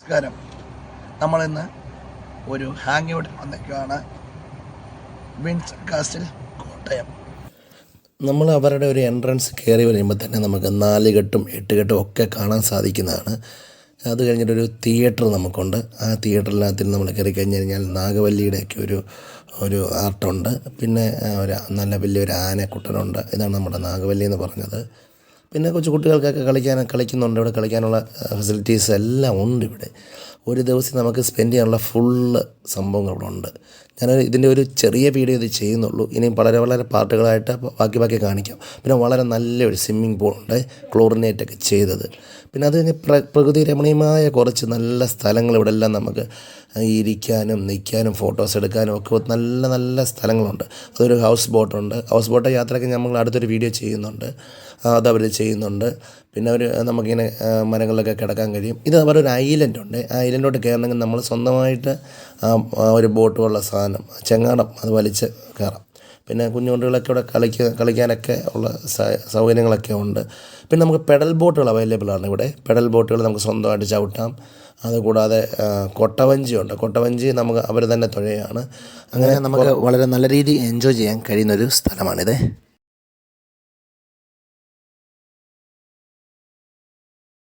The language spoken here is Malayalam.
നമസ്കാരം. നമ്മളിന്ന് ഒരു ഹാങ് ഔട്ടിൽ വന്നിരിക്കുകയാണ്. Vins Castle Kottayam. നമ്മൾ അവരുടെ ഒരു എൻട്രൻസ് കയറി വരുമ്പോൾ തന്നെ നമുക്ക് നാല് കെട്ടും എട്ട് കെട്ടും ഒക്കെ കാണാൻ സാധിക്കുന്നതാണ്. അത് കഴിഞ്ഞിട്ടൊരു തിയേറ്റർ നമുക്കുണ്ട്. ആ തിയേറ്ററിനകത്തിൽ നമ്മൾ കയറി കഴിഞ്ഞ് കഴിഞ്ഞാൽ നാഗവല്ലിയുടെയൊക്കെ ഒരു ഒരു ആർട്ടുണ്ട്. പിന്നെ ഒരു നല്ല വലിയൊരു ആനക്കുട്ടനുണ്ട്. ഇതാണ് നമ്മുടെ നാഗവല്ലി എന്ന് പറഞ്ഞത്. പിന്നെ കൊച്ചു കുട്ടികൾക്കൊക്കെ കളിക്കാൻ കളിക്കുന്നുണ്ട്. ഇവിടെ കളിക്കാനുള്ള ഫെസിലിറ്റീസ് എല്ലാം ഉണ്ട് ഇവിടെ. ഒരു ദിവസം നമുക്ക് സ്പെൻഡ് ചെയ്യാനുള്ള ഫുള്ള് സംഭവങ്ങൾ ഇവിടെ ഉണ്ട്. ഞാൻ ഇതിന്റെ ഒരു ചെറിയ വീഡിയോ ഇത് ചെയ്യുന്നുള്ളൂ. ഇനിയും വളരെ വളരെ പാർട്ടുകളായിട്ട് ബാക്കി ബാക്കി കാണിക്കാം. പിന്നെ വളരെ നല്ലൊരു സ്വിമ്മിംഗ് പൂളുണ്ട് ക്ലോറിനേറ്റ് ഒക്കെ ചെയ്തത്. പിന്നെ അത് കഴിഞ്ഞ് പ്ര പ്രകൃതി രമണീയമായ കുറച്ച് നല്ല സ്ഥലങ്ങൾ ഇവിടെ എല്ലാം നമുക്ക് ഇരിക്കാനും നിൽക്കാനും ഫോട്ടോസ് എടുക്കാനും ഒക്കെ നല്ല നല്ല സ്ഥലങ്ങളുണ്ട്. അതൊരു ഹൗസ് ബോട്ടുണ്ട് ഹൗസ് ബോട്ട് യാത്രയ്ക്ക് നമ്മൾ അടുത്തൊരു വീഡിയോ ചെയ്യുന്നുണ്ട്. അതവർ ചെയ്യുന്നുണ്ട്. പിന്നെ അവർ നമുക്കിങ്ങനെ മരങ്ങളിലൊക്കെ കിടക്കാൻ കഴിയും. ഇത് അവരുടെ ഒരു ഐലൻഡ് ഉണ്ട്. ആ ഐലൻഡോട്ട് കയറണമെങ്കിൽ നമ്മൾ സ്വന്തമായിട്ട് ഒരു ബോട്ട് പോലുള്ള സാധനം ചെങ്ങാടം അത് വലിച്ച് കയറാം. പിന്നെ കുഞ്ഞുകുട്ടികളൊക്കെ ഇവിടെ കളിക്ക കളിക്കാനൊക്കെ ഉള്ള സൗകര്യങ്ങളൊക്കെ ഉണ്ട്. പിന്നെ നമുക്ക് പെഡൽ ബോട്ടുകൾ അവൈലബിൾ ആണ് ഇവിടെ. പെഡൽ ബോട്ടുകൾ നമുക്ക് സ്വന്തമായിട്ട് ചവിട്ടാം. അതുകൂടാതെ കൊട്ടവഞ്ചിയുണ്ട് കൊട്ടവഞ്ചി നമുക്ക് അവർ തന്നെ തുഴയാണ്. അങ്ങനെ നമുക്ക് വളരെ നല്ല രീതിയിൽ എൻജോയ് ചെയ്യാൻ കഴിയുന്നൊരു സ്ഥലമാണിത്.